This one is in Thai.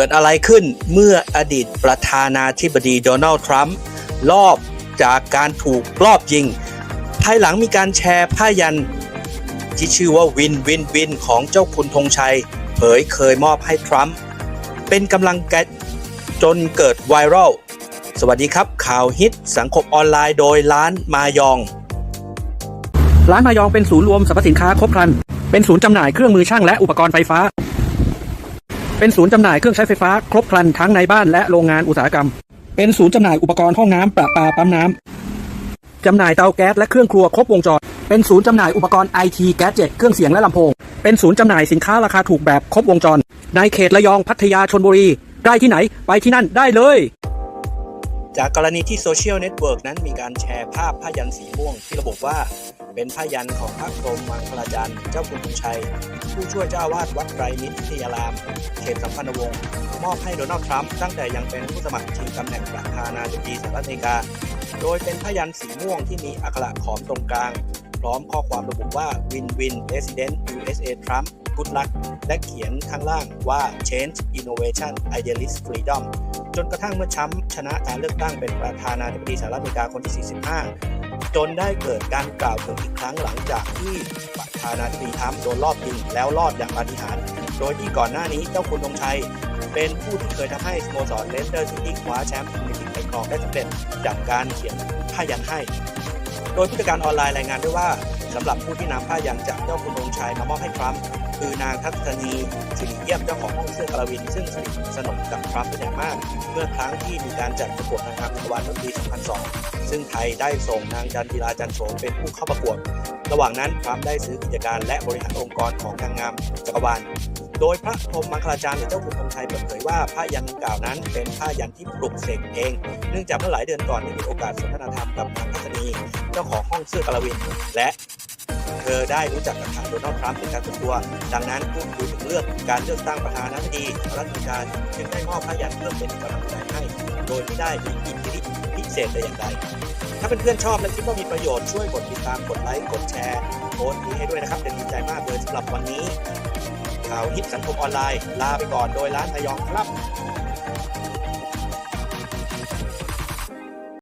กิดอะไรขึ้นเมื่ออดีตประธานาธิบดีโดนัลด์ทรัมป์ลอบจากการถูกลอบยิง ภายหลังมีการแชร์ผ้ายัน ที่ชื่อว่าวินวินวินของเจ้าคุณธงชัย เผยเคยมอบให้ทรัมป์เป็นกำลังแกจนเกิดไวรัลสวัสดีครับ ข่าวฮิตสังคมออนไลน์โดยร้านมายอง ร้านมายองเป็นศูนย์รวมสรรพสินค้าครบครัน เป็นศูนย์จำหน่ายเครื่องมือช่างและอุปกรณ์ไฟฟ้า เป็นศูนย์จำหน่ายเครื่องใช้ไฟฟ้าครบครันทั้งในบ้านและโรงงานอุตสาหกรรม เป็นศูนย์จำหน่ายอุปกรณ์ห้องน้ำประปาปั๊มน้ำจำหน่ายเตาแก๊สและเครื่องครัวครบวงจร เป็นศูนย์จำหน่ายอุปกรณ์ไอทีแก๊สเจ็ตเครื่องเสียงและลำโพง เป็นศูนย์จำหน่ายสินค้าราคาถูกแบบครบวงจร ในเขตระยองพัทยาชนบุรี ได้ที่ไหนไปที่นั่นได้เลยจากกรณีที่โซเชียลเน็ตเวิร์กนั้นมีการแชร์ภาพผ้ายันสีม่วงที่ระบุว่า เป็นผ้ายันของพระพรหมมังคลาจารย์เจ้าคุณธงชัย ผู้ช่วยเจ้าอาวาสวัดไตรมิตรทิยาราม เขตสัมพันธวงศ์มอบให้โดนัลด์ทรัมป์ตั้งแต่ยังเป็นผู้สมัครชิงตำแหน่งประธานาธิบดีสหรัฐอเมริกา โดยเป็นผ้ายันสีม่วงที่มีอักขระขอมตรงกลาง พร้อมข้อความระบุว่า Win Win President USA Trump Good Luck และเขียนข้างล่างว่า Change Innovation Idealist Freedom จนกระทั่งเมื่อช้ำชนะการเลือกตั้งเป็นประธานาธิบดีสหรัฐอเมริกาคนที่ 45 จนได้เกิดการกล่าวถึงอีกครั้งหลังจากที่ประธานาธิบดีทรัมป์โดนรอบยิงแล้วรอดอย่างปาฏิหาริย์โดยที่ก่อนหน้านี้เจ้าคุณธงชัยเป็นผู้ที่เคยทำให้สโมสรเลสเตอร์ซิตี้คว้าแชมป์พรีเมียร์ลีกไปครองได้สำเร็จจากการเขียนผ้ายันให้ โดยผู้จัดการออนไลน์รายงานด้วยว่า สำหรับผู้ที่นำผ้ายันจากเจ้าคุณธงชัยมามอบให้ทรัมป์คือนางทัศนีสิริเยี่ยมเจ้าของห้องเสื้อกลาวิน ซึ่งสนิทสนมกับทรัมป์เป็นอย่างมาก เมื่อครั้งที่มีการจัดประกวดนางงามจักรวาลเมื่อปี 2002 ซึ่งไทยได้ส่งนางจันทิราจันโฉมเป็นผู้เข้าประกวด ระหว่างนั้นทรัมป์ได้ซื้อกิจการและบริหารองค์กรของนางงามจักรวาลโดยพระพรหมมังคลาจารย์หรือเจ้าคุณธงชัยเปิดเผยว่าผ้ายันดังกล่าวนั้น เป็นผ้ายันที่ปลุกเสกเอง เนื่องจากเมื่อหลายเดือนก่อนได้มีโอกาสสนทนาธรรมกับนางทัศนี เจ้าของห้องเสื้อกลาวิน และ เธอได้รู้จักกับทางโดนัลด์ทรัมป์เป็นการส่วนตัว ดังนั้นพูดคุยถึงเรื่องการเลือกตั้งประธานาธิบดีรัฐอเมริกาจึงได้มอบผ้ายันเพื่อเป็นกำลังใจให้ โดยไม่ได้มีอิทธิฤทธิ์พิเศษแต่อย่างใดถ้าเพื่อนๆชอบและคิดว่ามีประโยชน์ช่วยกดติดตามกดไลค์กดแชร์โพสต์นี้ให้ด้วยนะครับจะดีใจมากเลยสำหรับวันนี้ข่าวฮิตสังคมออนไลน์ลาไปก่อนโดยร้านทยองครับ